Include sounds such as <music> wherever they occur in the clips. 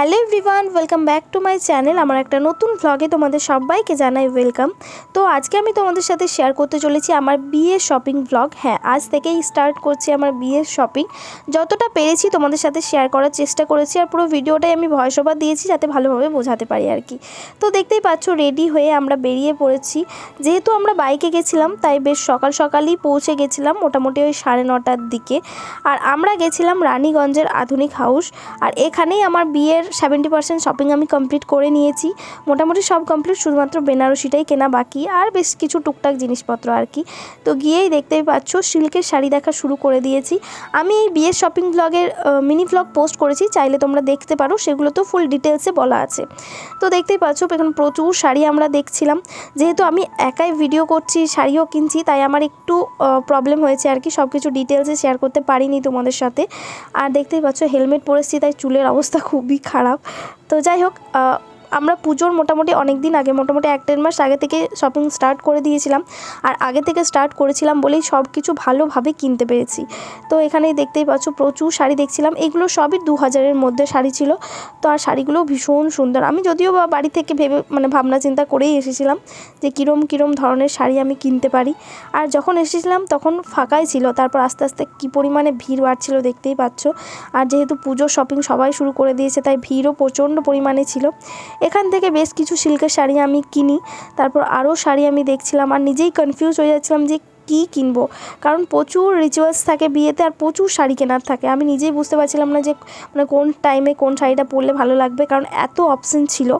Hello everyone, welcome back to my channel. আমার একটা নতুন ভ্লগে তোমাদের সবাইকে জানাই ওয়েলকাম। তো আজকে আমি তোমাদের সাথে শেয়ার করতে চলেছি আমার বিয়ের শপিং ভ্লগ হ্যাঁ আজ থেকেই স্টার্ট করছি আমার বিয়ের শপিং যতটা পেরেছি তোমাদের সাথে শেয়ার করার চেষ্টা করেছি আর পুরো ভিডিওটাই আমি ভয়েস ওভার দিয়েছি যাতে ভালোভাবে বোঝাতে পারি আর কি। তো দেখতেই পাচ্ছ রেডি হয়ে আমরা বেরিয়ে পড়েছি। যেহেতু আমরা বাইকে গেছিলাম, তাই বেশ সকাল সকালই পৌঁছে গেছিলাম মোটামুটি ওই সাড়ে নটার দিকে। আর আমরা গেছিলাম রানীগঞ্জের আধুনিক হাউস আর এখানেই আমার বিয়ের সেভেন্টি পার্সেন্ট শপিং আমি কমপ্লিট করে নিয়েছি। মোটামুটি সব কমপ্লিট শুধুমাত্র বেনারসিটাই কেনা বাকি আর বেশ কিছু টুকটাক জিনিসপত্র আর কি। তো গিয়েই দেখতেই পাচ্ছ, সিল্কের শাড়ি দেখা শুরু করে দিয়েছি। আমি এই বিয়ের শপিং ব্লগের মিনি ব্লগ পোস্ট করেছি, চাইলে তোমরা দেখতে পারো, সেগুলো তো ফুল ডিটেলসে বলা আছে। তো দেখতেই পাচ্ছ, এখন প্রচুর শাড়ি আমরা দেখছিলাম। যেহেতু আমি একাই ভিডিও করছি, শাড়িও কিনছি, তাই আমার একটু প্রবলেম হয়েছে আর কি সব কিছু ডিটেলসে শেয়ার করতে পারিনি তোমাদের সাথে। আর দেখতেই পাচ্ছ হেলমেট পরেছি, তাই চুলের অবস্থা খুবই খারাপ। তো যাই হোক আমরা পুজোর মোটামুটি অনেক দিন আগে, মোটামুটি এক দেড় মাস আগে থেকে শপিং স্টার্ট করে দিয়েছিলাম। আর আগে থেকে স্টার্ট করেছিলাম বলেই সব কিছু ভালোভাবে কিনতে পেরেছি। তো এখানেই দেখতেই পাচ্ছ, প্রচুর শাড়ি দেখছিলাম। এগুলো সবই দু হাজারের মধ্যে শাড়ি ছিল। তো আর শাড়িগুলো ভীষণ সুন্দর। আমি যদিও বা বাড়ি থেকে ভেবে মানে ভাবনা চিন্তা করেই এসেছিলাম যে কীরম কীরম ধরনের শাড়ি আমি কিনতে পারি। আর যখন এসেছিলাম তখন ফাঁকাই ছিল। তারপর আস্তে আস্তে কী পরিমাণে ভিড় বাড়ছিল দেখতেই পাচ্ছ। আর যেহেতু পুজোর শপিং সবাই শুরু করে দিয়েছে, তাই ভিড়ও প্রচণ্ড পরিমাণে ছিল। এখান থেকে বেশ কিছু সিল্কের শাড়ি আমি কিনি। তারপর আরও শাড়ি আমি দেখছিলাম আর নিজেই কনফিউজ হয়ে যাচ্ছিলাম যে কী কিনবো। কারণ প্রচুর রিচুয়ালস থাকে বিয়েতে আর প্রচুর শাড়ি কেনার থাকে। আমি নিজেই বুঝতে পারছিলাম না যে মানে কোন টাইমে কোন শাড়িটা পরলে ভালো লাগবে। কারণ এত অপশন ছিল।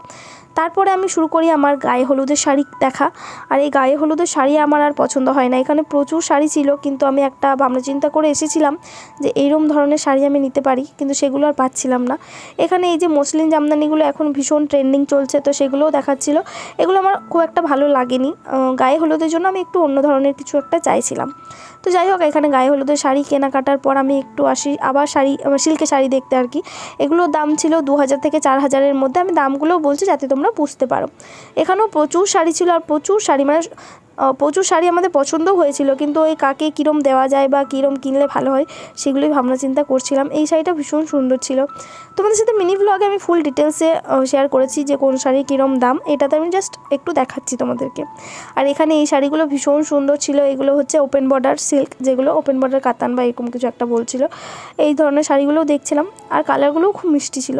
তারপরে আমি শুরু করি আমার গায়ে হলুদের শাড়ি দেখা। আর এই গায়ে হলুদের শাড়ি আমার আর পছন্দ হয় না। এখানে প্রচুর শাড়ি ছিল, কিন্তু আমি একটা ভাবনা চিন্তা করে এসেছিলাম যে এইরকম ধরনের শাড়ি আমি নিতে পারি, কিন্তু সেগুলো আর পাচ্ছিলাম না। এখানে এই যে মসলিন জামদানিগুলো এখন ভীষণ ট্রেন্ডিং চলছে, তো সেগুলোও দেখাচ্ছিল। এগুলো আমার খুব একটা ভালো লাগেনি। গায়ে হলুদের জন্য আমি একটু অন্য ধরনের কিছু একটা চাইছিলাম। তো যাই হোক, এখানে গায়ে হলুদের শাড়ি কেনাকাটার পর আমি একটু আসি, আবার শাড়ি সিল্কের শাড়ি দেখতে আর কি। এগুলোর দাম ছিল দু হাজার থেকে চার হাজারের মধ্যে। আমি দামগুলোও বলছি যাতে তোমরা বুঝতে পারো। এখানেও প্রচুর শাড়ি ছিল আর প্রচুর শাড়ি মানে প্রচুর শাড়ি আমাদের পছন্দও হয়েছিল, কিন্তু ওই কাকে কীরম দেওয়া যায় বা কীরম কিনলে ভালো হয় সেগুলোই ভাবনা চিন্তা করছিলাম। এই শাড়িটা ভীষণ সুন্দর ছিল। তোমাদের সাথে মিনি ব্লগে আমি ফুল ডিটেলসে শেয়ার করেছি যে কোন শাড়ির কীরম দাম, এটাতে আমি জাস্ট একটু দেখাচ্ছি তোমাদেরকে। আর এখানে এই শাড়িগুলো ভীষণ সুন্দর ছিল, এগুলো হচ্ছে ওপেন বর্ডার সিল্ক যেগুলো ওপেন বর্ডার কাতান বা এরকম কিছু একটা বলছিল। এই ধরনের শাড়িগুলোও দেখছিলাম, আর কালারগুলোও খুব মিষ্টি ছিল।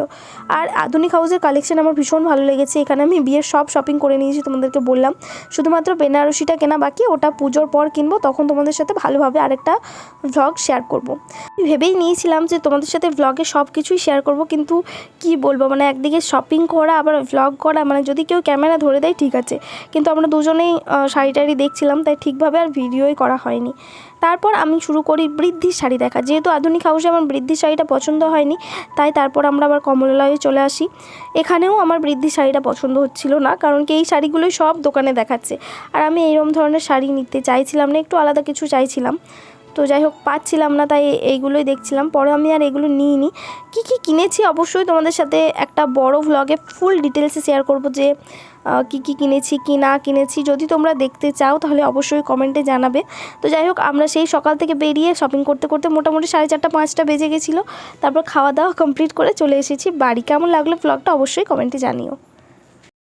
আর আধুনিক হাউসের কালেকশন আমার ভীষণ ভালো লেগেছে, এখানে আমি বিয়ের সব শপিং করে নিয়েছি তোমাদেরকে বললাম। শুধুমাত্র বেনারসিটা কেনা বাকি, ওটা পুজোর পর কিনবো, তখন তোমাদের সাথে ভালোভাবে আরেকটা ভ্লগ শেয়ার করব। ভেবেই নিয়েছিলাম যে তোমাদের সাথে ভ্লগে সব কিছুই শেয়ার করব, কিন্তু কি বলব মানে একদিকে শপিং করা, আবার ভ্লগ করা মানে যদি কেউ ক্যামেরা ধরে দেয়, ঠিক আছে কিন্তু আমরা দুজনেই শাড়ি টাড়ি দেখছিলাম, তাই ঠিকভাবে আর ভিডিওই করা হয়নি তারপর আমি শুরু করি বৃদ্ধির শাড়ি দেখা। যেহেতু আধুনিক হাউসে আমার বৃদ্ধির শাড়িটা পছন্দ হয়নি, তাই তারপর আমরা আবার কমলালয়ে চলে আসি। এখানেও আমার বৃদ্ধির শাড়িটা পছন্দ হচ্ছিল না, কারণ কি এই শাড়িগুলোই সব দোকানে দেখাচ্ছে। আর আমি এইরকম ধরনের শাড়ি নিতে চাইছিলাম না, একটু আলাদা কিছু চাইছিলাম। তো যাই হোক, পাচ্ছিলাম না, তাই এইগুলোই দেখছিলাম। পরে আমি আর এগুলো নিইনি। কী কী কিনেছি অবশ্যই তোমাদের সাথে একটা বড় ভ্লগে ফুল ডিটেলসে শেয়ার করব যে কী কী কিনেছি, কী না কিনেছি, যদি তোমরা দেখতে চাও তাহলে অবশ্যই কমেন্টে জানাবে। তো যাই হোক, আমরা সেই সকাল থেকে বেরিয়ে শপিং করতে করতে মোটামুটি সাড়ে চারটা, পাঁচটা বেজে গেছিল। তারপর খাওয়া দাওয়া <laughs> কমপ্লিট করে চলে এসেছি। বাড়ি কেমন লাগল ব্লগটা অবশ্যই কমেন্টে জানিও।